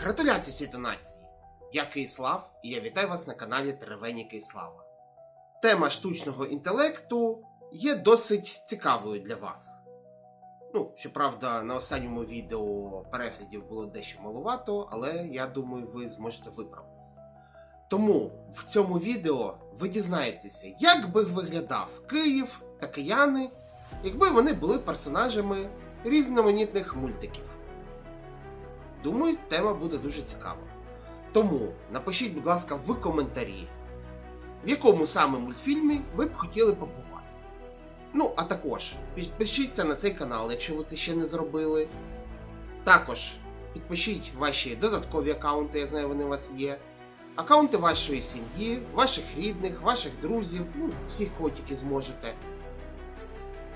Гратуляції цій донації! Я Киїслав і я вітаю вас на каналі Теревені Киїслава. Тема штучного інтелекту є досить цікавою для вас. Ну, щоправда, на останньому відео переглядів було дещо маловато, але я думаю, ви зможете виправитися. Тому в цьому відео ви дізнаєтеся, як би виглядав Київ та кияни, якби вони були персонажами різноманітних мультиків. Думаю, тема буде дуже цікава. Тому напишіть, будь ласка, в коментарі, в якому саме мультфільмі ви б хотіли побувати. Ну, а також підпишіться на цей канал, якщо ви це ще не зробили. Також підпишіть ваші додаткові аккаунти, я знаю, вони у вас є. Аккаунти вашої сім'ї, ваших рідних, ваших друзів, ну, всіх, кого тільки зможете.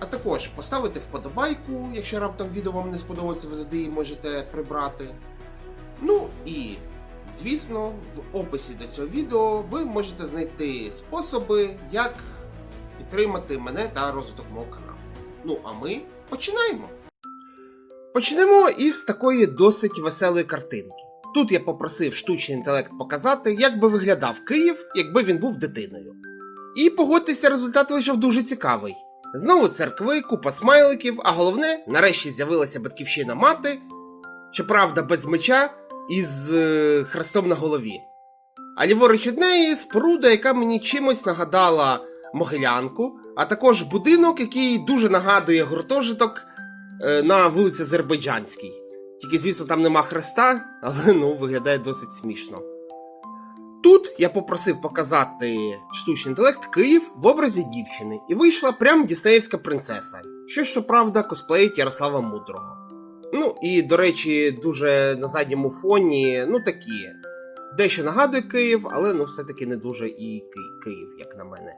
А також поставити вподобайку, якщо раптом відео вам не сподобається, ви завжди її можете прибрати. Ну і, звісно, в описі до цього відео ви можете знайти способи, як підтримати мене та розвиток мого каналу. Ну а ми починаємо. Почнемо із такої досить веселої картинки. Тут я попросив штучний інтелект показати, як би виглядав Київ, якби він був дитиною. І погодьтеся, результат вийшов дуже цікавий. Знову церкви, купа смайликів, а головне, нарешті з'явилася батьківщина мати, щоправда, без меча і з е, хрестом на голові. А ліворуч від неї споруда, яка мені чимось нагадала могилянку, а також будинок, який дуже нагадує гуртожиток е, на вулиці Азербайджанській. Тільки, звісно, там нема хреста, але ну, виглядає досить смішно. Тут я попросив показати штучний інтелект Київ в образі дівчини, і вийшла прям діснеївська принцеса, що, щоправда, косплеїть Ярослава Мудрого. Ну і, до речі, дуже на задньому фоні, ну такі. Дещо нагадує Київ, але ну все-таки не дуже і Ки- Київ, як на мене.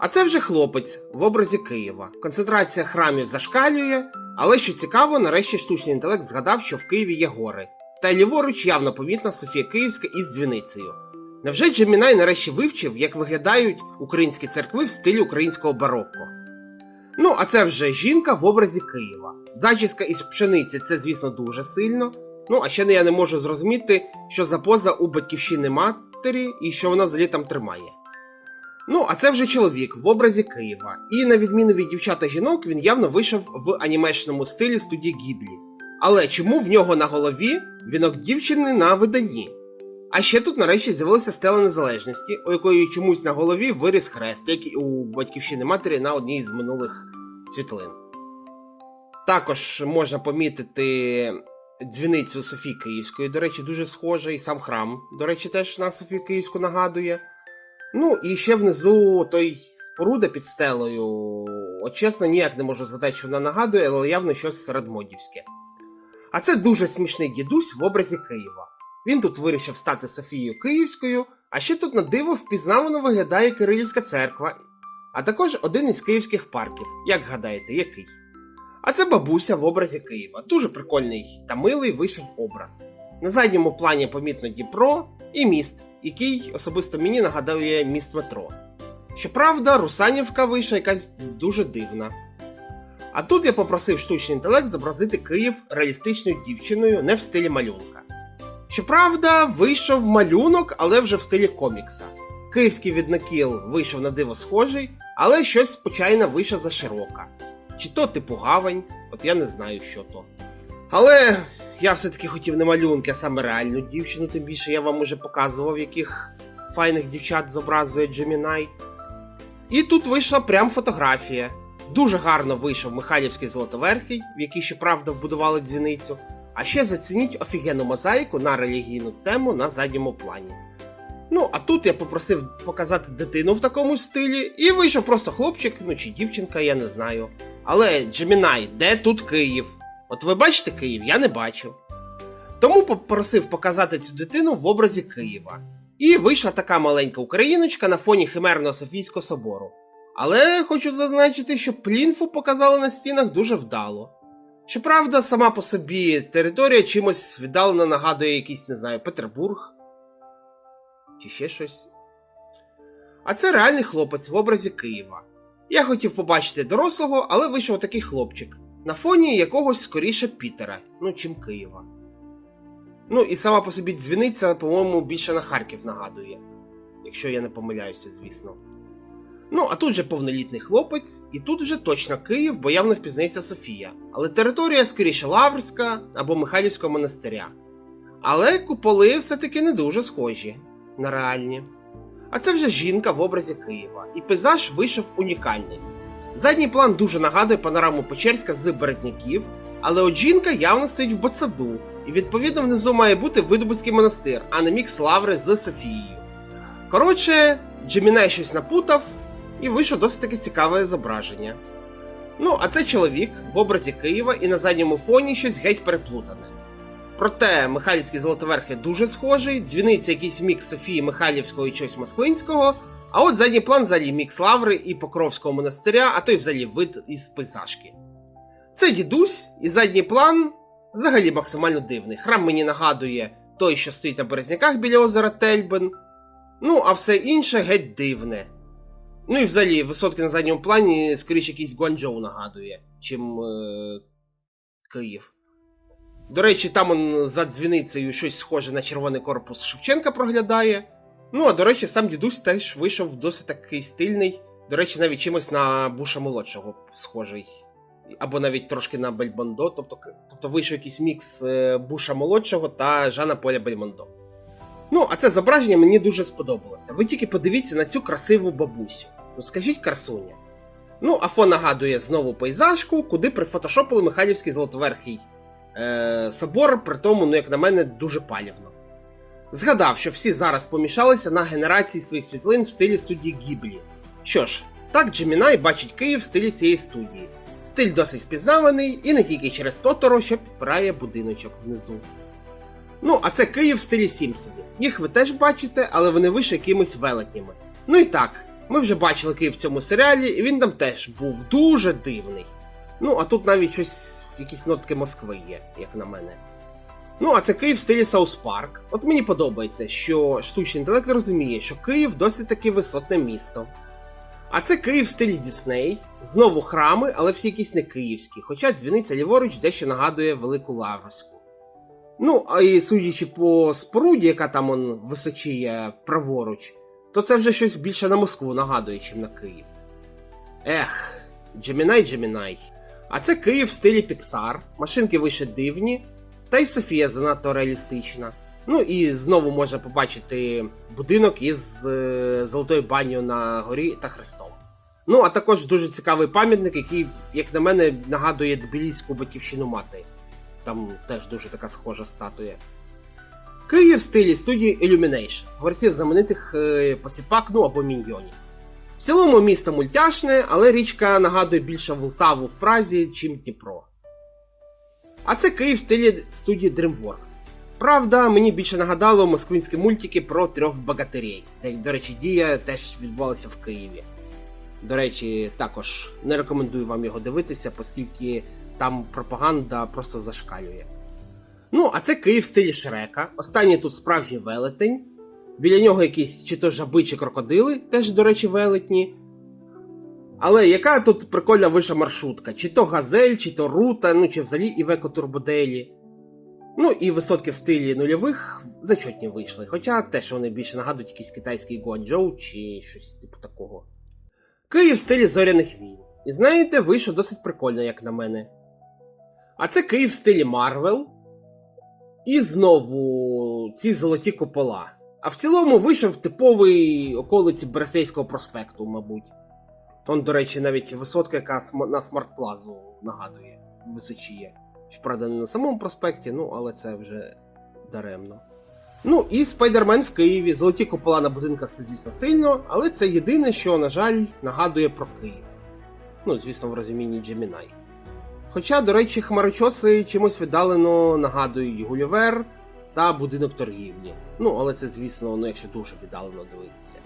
А це вже хлопець в образі Києва. Концентрація храмів зашкалює, але що цікаво, нарешті штучний інтелект згадав, що в Києві є гори. Та ліворуч явно помітна Софія Київська із дзвіницею. Невже Джемінай нарешті вивчив, як виглядають українські церкви в стилі українського барокко? Ну, а це вже жінка в образі Києва. Зачіска із пшениці це, звісно, дуже сильно. Ну, а ще не я не можу зрозуміти, що за поза у батьківщини матері і що вона взагалі там тримає. Ну, а це вже чоловік в образі Києва. І на відміну від дівчат та жінок, він явно вийшов в анімешному стилі студії Гіблі. Але чому в нього на голові вінок дівчини на виданні? А ще тут нарешті з'явилася стела незалежності, у якої чомусь на голові виріс хрест, як і у батьківщини матері на одній з минулих світлин. Також можна помітити дзвіницю Софії Київської, до речі, дуже схожа, і сам храм, до речі, теж на Софію Київську нагадує. Ну, і ще внизу той споруда під стелею. От чесно, ніяк не можу згадати, що вона нагадує, але явно щось середмодівське. А це дуже смішний дідусь в образі Києва. Він тут вирішив стати Софією Київською, а ще тут на диво впізнавано виглядає Кирилівська церква, а також один із київських парків, як гадаєте, який. А це бабуся в образі Києва. Дуже прикольний та милий вийшов образ. На задньому плані помітно Дніпро і міст, який особисто мені нагадує міст метро. Щоправда, Русанівка вийшла якась дуже дивна. А тут я попросив штучний інтелект зобразити Київ реалістичною дівчиною не в стилі малюнка. Щоправда, вийшов малюнок, але вже в стилі комікса. Київський віднакіл вийшов на диво схожий, але щось спочайно за широка. Чи то типу гавань, от я не знаю, що то. Але я все-таки хотів не малюнки, а саме реальну дівчину, тим більше я вам уже показував, яких файних дівчат зобразує Джемінай. І тут вийшла прям фотографія. Дуже гарно вийшов Михайлівський Золотоверхий, в який, щоправда, вбудували дзвіницю. А ще зацініть офігенну мозаїку на релігійну тему на задньому плані. Ну, а тут я попросив показати дитину в такому стилі, і вийшов просто хлопчик, ну чи дівчинка, я не знаю. Але Джемінай, де тут Київ? От ви бачите Київ, я не бачив. Тому попросив показати цю дитину в образі Києва. І вийшла така маленька україночка на фоні Химерного Софійського собору. Але хочу зазначити, що плінфу показали на стінах дуже вдало. Щоправда, сама по собі територія чимось віддалено нагадує якийсь, не знаю, Петербург. Чи ще щось. А це реальний хлопець в образі Києва. Я хотів побачити дорослого, але вийшов такий хлопчик, на фоні якогось скоріше Пітера, ну чим Києва. Ну і сама по собі дзвіниця, по-моєму, більше на Харків нагадує. Якщо я не помиляюся, звісно. Ну, а тут же повнолітний хлопець, і тут вже точно Київ, бо явно впізнається Софія. Але територія скоріше Лаврська або Михайлівського монастиря. Але куполи все-таки не дуже схожі на реальні. А це вже жінка в образі Києва, і пейзаж вийшов унікальний. Задній план дуже нагадує панораму Печерська з Березняків, але от жінка явно стоїть в Боцаду, і відповідно внизу має бути Видобицький монастир, а не мікс Лаври з Софією. Коротше, Джемінай щось напутав, і вийшло досить таки цікаве зображення. Ну, а це чоловік в образі Києва і на задньому фоні щось геть переплутане. Проте Михайлівський Золотоверхи дуже схожий, дзвіниця якийсь мікс Софії Михайлівського і чогось Москвинського, а от задній план взагалі мікс Лаври і Покровського монастиря, а то й взагалі вид із пейзажки. Це дідусь, і задній план взагалі максимально дивний. Храм мені нагадує той, що стоїть на березняках біля озера Тельбен. Ну, а все інше геть дивне. Ну і взагалі, висотки на задньому плані, скоріше, якийсь Гуанчжоу нагадує, чим е- Київ. До речі, там он за дзвіницею щось схоже на червоний корпус Шевченка проглядає. Ну, а до речі, сам дідусь теж вийшов досить такий стильний. До речі, навіть чимось на Буша молодшого схожий. Або навіть трошки на Бельмондо. Тобто, тобто вийшов якийсь мікс е, Буша молодшого та Жана Поля Бельмондо. Ну, а це зображення мені дуже сподобалося. Ви тільки подивіться на цю красиву бабусю. Скажіть красуня. Ну, а фон нагадує знову пейзажку, куди прифотошопили Михайлівський Золотоверхий е, собор, при тому, ну, як на мене, дуже палівно. Згадав, що всі зараз помішалися на генерації своїх світлин в стилі студії Гіблі. Що ж, так Джемінай бачить Київ в стилі цієї студії. Стиль досить впізнаваний і не тільки через Тоторо, що підпирає будиночок внизу. Ну, а це Київ в стилі Сімпсонів. Їх ви теж бачите, але вони вийшли якимось велетнями. Ну і так, ми вже бачили Київ в цьому серіалі, і він там теж був дуже дивний. Ну, а тут навіть щось, якісь нотки Москви є, як на мене. Ну, а це Київ в стилі Саус Парк. От мені подобається, що штучний інтелект розуміє, що Київ досить таки висотне місто. А це Київ в стилі Дісней. Знову храми, але всі якісь не київські, хоча дзвіниця ліворуч дещо нагадує Велику Лаврську. Ну, а і судячи по споруді, яка там он височіє праворуч, то це вже щось більше на Москву нагадує, чим на Київ. Ех, Джемінай Джемінай. А це Київ в стилі Піксар, машинки вище дивні, та й Софія занадто реалістична. Ну і знову можна побачити будинок із е, золотою баню на горі та хрестом. Ну, а також дуже цікавий пам'ятник, який, як на мене, нагадує Тбіліську батьківщину мати. Там теж дуже така схожа статуя. Київ в стилі студії Illumination, творців знаменитих е, посіпак, ну або міньйонів. В цілому місто мультяшне, але річка нагадує більше Волтаву в Празі, чим Дніпро. А це Київ в стилі студії DreamWorks. Правда, мені більше нагадало москвинські мультики про трьох богатирей, де, до речі, дія теж відбувалася в Києві. До речі, також не рекомендую вам його дивитися, оскільки там пропаганда просто зашкалює. Ну, а це Київ в стилі Шрека. Останній тут справжній велетень. Біля нього якісь чи то жаби, чи крокодили, теж, до речі, велетні. Але яка тут прикольна вища маршрутка? Чи то газель, чи то рута, ну чи взагалі Івеко Турбоделі. Ну і висотки в стилі нульових зачетні вийшли. Хоча теж вони більше нагадують якийсь китайський Гуанчжоу чи щось типу такого. Київ в стилі зоряних війн. І знаєте, вийшло досить прикольно, як на мене. А це Київ в стилі Марвел. І знову ці золоті купола. А в цілому вийшов типовий околиці Бересейського проспекту, мабуть. Он, до речі, навіть висотка, яка на смарт-плазу нагадує, височіє. Щоправда, не на самому проспекті, ну, але це вже даремно. Ну і Спайдермен в Києві. Золоті купола на будинках це, звісно, сильно, але це єдине, що, на жаль, нагадує про Київ. Ну, звісно, в розумінні Джемінай. Хоча, до речі, хмарочоси чимось віддалено нагадують Гулівер та будинок торгівлі. Ну, але це, звісно, ну, якщо дуже віддалено дивитися.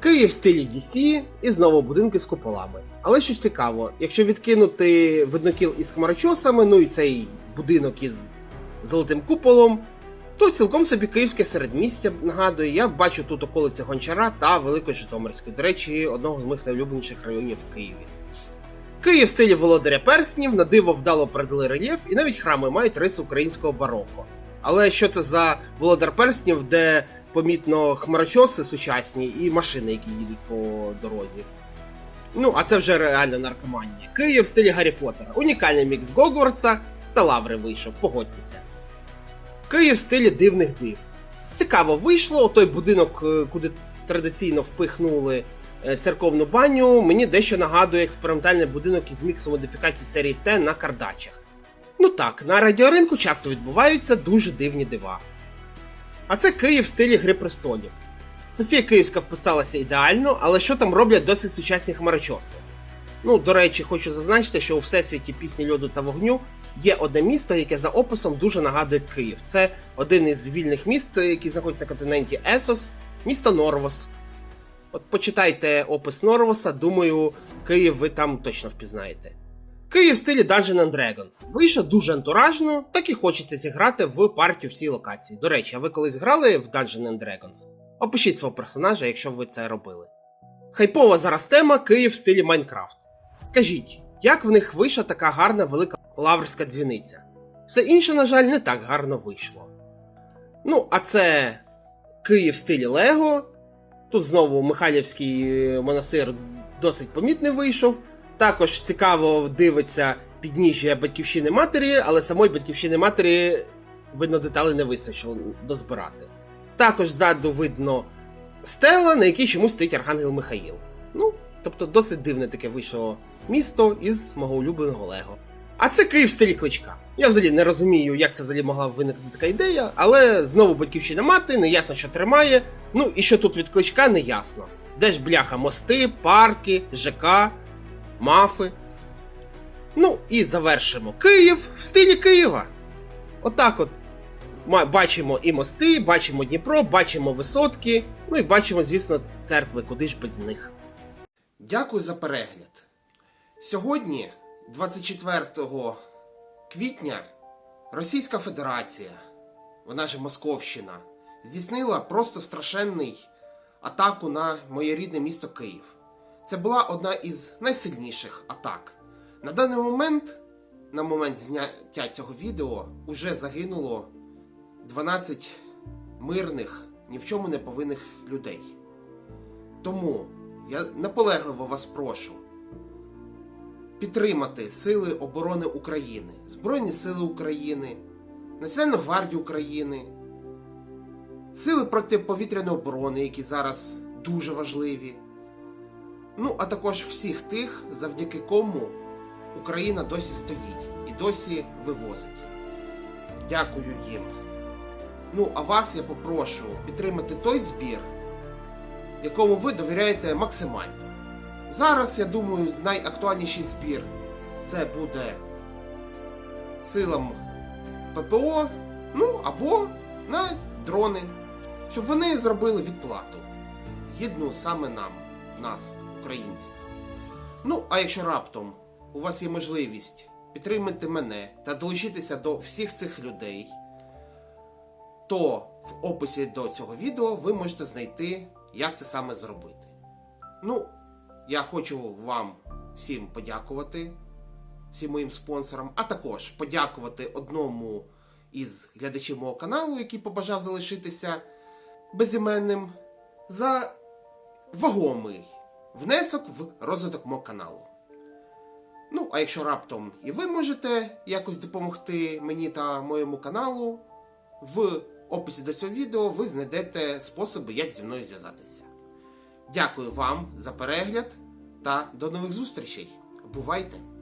Київ в стилі DC і знову будинки з куполами. Але що цікаво, якщо відкинути виднокіл із хмарочосами, ну і цей будинок із золотим куполом, то цілком собі київське середмістя нагадує, я бачу тут околиці Гончара та Великої Житомирської, до речі, одного з моїх найулюбленіших районів в Києві. Київ в стилі володаря перснів, на диво вдало передали рельєф, і навіть храми мають риси українського бароко. Але що це за володар перснів, де помітно хмарочоси сучасні і машини, які їдуть по дорозі. Ну, а це вже реально наркоманія. Київ в стилі Гаррі Поттера. Унікальний мікс Гогвартса та Лаври вийшов, погодьтеся. Київ в стилі дивних див. Цікаво вийшло, той будинок, е, куди традиційно впихнули церковну баню, мені дещо нагадує експериментальний будинок із міксом модифікацій серії Т на кардачах. Ну так, на радіоринку часто відбуваються дуже дивні дива. А це Київ в стилі Гри престолів. Софія Київська вписалася ідеально, але що там роблять досить сучасні хмарочоси? Ну, до речі, хочу зазначити, що у всесвіті пісні льоду та вогню є одне місто, яке за описом дуже нагадує Київ. Це один із вільних міст, який знаходиться на континенті Есос, місто Норвос. От почитайте опис Норвоса, думаю, Київ ви там точно впізнаєте. Київ в стилі Dungeons and Dragons. Вийшов дуже антуражно, так і хочеться зіграти в партію в цій локації. До речі, а ви колись грали в Dungeons and Dragons? Опишіть свого персонажа, якщо ви це робили. Хайпова зараз тема Київ в стилі Майнкрафт. Скажіть, як в них вийшла така гарна велика лаврська дзвіниця? Все інше, на жаль, не так гарно вийшло. Ну, а це Київ в стилі Лего. Тут знову Михайлівський е, монастир досить помітний вийшов. Також цікаво дивиться підніжжя батьківщини матері, але самої батьківщини матері, видно, деталей не вистачило дозбирати. Також ззаду видно стела, на якій чомусь стоїть Архангел Михаїл. Ну, тобто досить дивне таке вийшло місто із мого улюбленого Лего. А це Київ в стилі кличка. Я взагалі не розумію, як це взагалі могла виникнути така ідея, але знову батьківщина мати, не ясно, що тримає. Ну і що тут від кличка, не ясно. Де ж бляха, мости, парки, ЖК, мафи. Ну і завершимо. Київ в стилі Києва. Отак от. Бачимо і мости, бачимо Дніпро, бачимо висотки, ну і бачимо, звісно, церкви, куди ж без них. Дякую за перегляд. Сьогодні, 24 квітня, Російська Федерація, вона ж Московщина, здійснила просто страшенний атаку на моє рідне місто Київ. Це була одна із найсильніших атак. На даний момент, на момент зняття цього відео, уже загинуло 12 мирних, ні в чому не повинних людей. Тому я наполегливо вас прошу підтримати Сили оборони України, Збройні Сили України, Національну гвардію України, Сили протиповітряної оборони, які зараз дуже важливі. Ну, а також всіх тих, завдяки кому Україна досі стоїть і досі вивозить. Дякую їм. Ну, а вас я попрошу підтримати той збір, якому ви довіряєте максимально. Зараз, я думаю, найактуальніший збір це буде силам ППО, ну або на дрони, щоб вони зробили відплату. Гідну саме нам, нас, українців. Ну, а якщо раптом у вас є можливість підтримати мене та долучитися до всіх цих людей, то в описі до цього відео ви можете знайти, як це саме зробити. Ну, я хочу вам всім подякувати, всім моїм спонсорам, а також подякувати одному із глядачів мого каналу, який побажав залишитися безіменним, за вагомий внесок в розвиток мого каналу. Ну, а якщо раптом і ви можете якось допомогти мені та моєму каналу, в описі до цього відео ви знайдете способи, як зі мною зв'язатися. Дякую вам за перегляд та до нових зустрічей. Бувайте!